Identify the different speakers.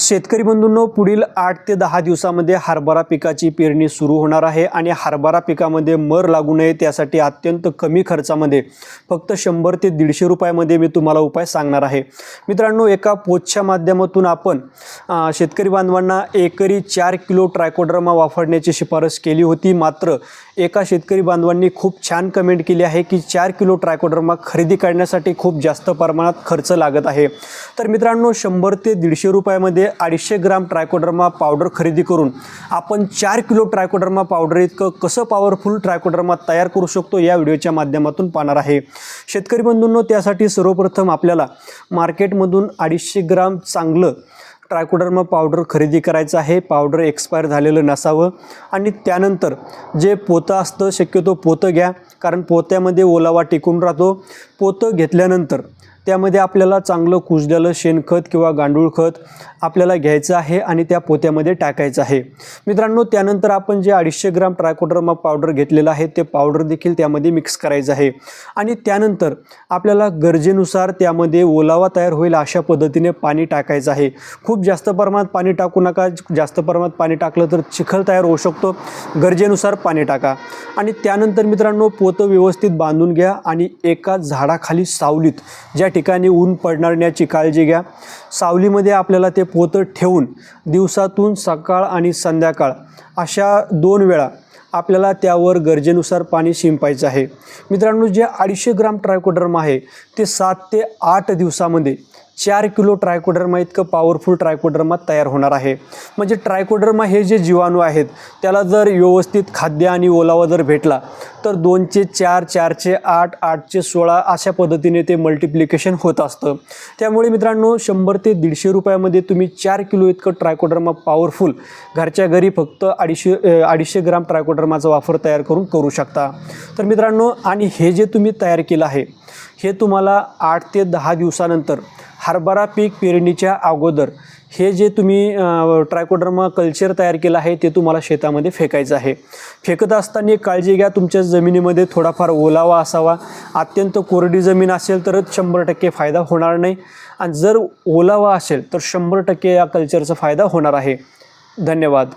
Speaker 1: शेतकरी बंधूंनो पुढील आठ ते दहा दिवसामध्ये हरभरा पिकाची पेरणी सुरू होणार आहे आणि हरभरा पिकामध्ये मर लागू नये त्यासाठी अत्यंत कमी खर्चामध्ये फक्त शंभर ते दीडशे रुपयामध्ये मी तुम्हाला उपाय सांगणार आहे. मित्रांनो एका पोचच्या माध्यमातून आपण शेतकरी बांधवांना एकरी चार किलो ट्रायकोड्रमा वापरण्याची शिफारस केली होती. मात्र एका शेतकरी बांधवांनी खूप छान कमेंट केली आहे की चार किलो ट्रायकोड्रमा खरेदी करण्यासाठी खूप जास्त प्रमाणात खर्च लागत आहे. तर मित्रांनो शंभर ते दीडशे रुपयामध्ये अडीचशे ग्राम ट्रायकोडर्मा पावडर खरेदी करून आपण चार किलो ट्रायकोडर्मा पावडर इतकं कसं पॉवरफुल ट्रायकोडर्मा तयार करू शकतो या व्हिडिओच्या माध्यमातून पाहणार आहे. शेतकरी बंधूंनो त्यासाठी सर्वप्रथम आपल्याला मार्केटमधून अडीचशे ग्राम चांगलं ट्रायकोडर्मा पावडर खरेदी करायचं आहे. पावडर एक्सपायर झालेलं नसावं आणि त्यानंतर जे पोतं असतं शक्यतो पोतं घ्या कारण पोत्यामध्ये ओलावा टिकून राहतो. पोतं घेतल्यानंतर त्यामध्ये आपल्याला चांगलं कुजलेलं शेणखत किंवा गांडूळ खत आपल्याला घ्यायचं आहे आणि त्या पोत्यामध्ये टाकायचं आहे. मित्रांनो त्यानंतर आपण जे अडीचशे ग्राम ट्रायकोड्रमा पावडर घेतलेलं आहे ते पावडर देखील त्यामध्ये मिक्स करायचं आहे. आणि त्यानंतर आपल्याला गरजेनुसार त्यामध्ये ओलावा तयार होईल अशा पद्धतीने पाणी टाकायचं आहे. खूप जास्त प्रमाणात पाणी टाकू नका जास्त प्रमाणात पाणी टाकलं तर चिखल तयार होऊ शकतो. गरजेनुसार पाणी टाका. आणि त्यानंतर मित्रांनो पोतं व्यवस्थित बांधून घ्या आणि एका झाडाखाली सावलीत ज्या ठिकाणी ऊन पडणार याची काळजी घ्या. सावलीमध्ये आपल्याला ते पोतं ठेवून दिवसातून सकाळ आणि संध्याकाळ अशा दोन वेळा आपल्याला त्यावर गरजेनुसार पाणी शिंपायचं आहे. मित्रांनो जे अडीचशे ग्राम ट्रायकोडर्म आहे ते सात ते आठ दिवसामध्ये चार किलो ट्रायकोडर्मा इतकं पॉवरफुल ट्रायकोडर्मा तयार होणार आहे. म्हणजे ट्रायकोडर्मा हे जे जीवाणू आहेत त्याला जर व्यवस्थित खाद्य आणि ओलावा जर भेटला तर दोनचे चार चारचे आठ आठचे सोळा अशा पद्धतीने ते मल्टिप्लिकेशन होत असतं. त्यामुळे मित्रांनो शंभर ते दीडशे रुपयामध्ये तुम्ही चार किलो इतकं ट्रायकोडर्मा पॉवरफुल घरच्या घरी फक्त अडीचशे अडीचशे ग्राम ट्रायकोडर्माचा वापर तयार करून करू शकता. तर मित्रांनो आणि हे जे तुम्ही तयार केलं आहे हे तुम्हाला आठ ते दहा दिवसानंतर हरभरा पीक पेरणीच्या अगोदर हे जे तुम्ही ट्रायकोडर्मा कल्चर तयार केलं आहे ते तुम्हाला शेतामध्ये फेकायचं आहे. फेकत असताना एक काळजी घ्या तुमच्या जमिनीमध्ये थोडाफार ओलावा असावा. अत्यंत कोरडी जमीन असेल तरच शंभर टक्के फायदा होणार नाही. आणि जर ओलावा असेल तर शंभर टक्के या कल्चरचा फायदा होणार आहे. धन्यवाद.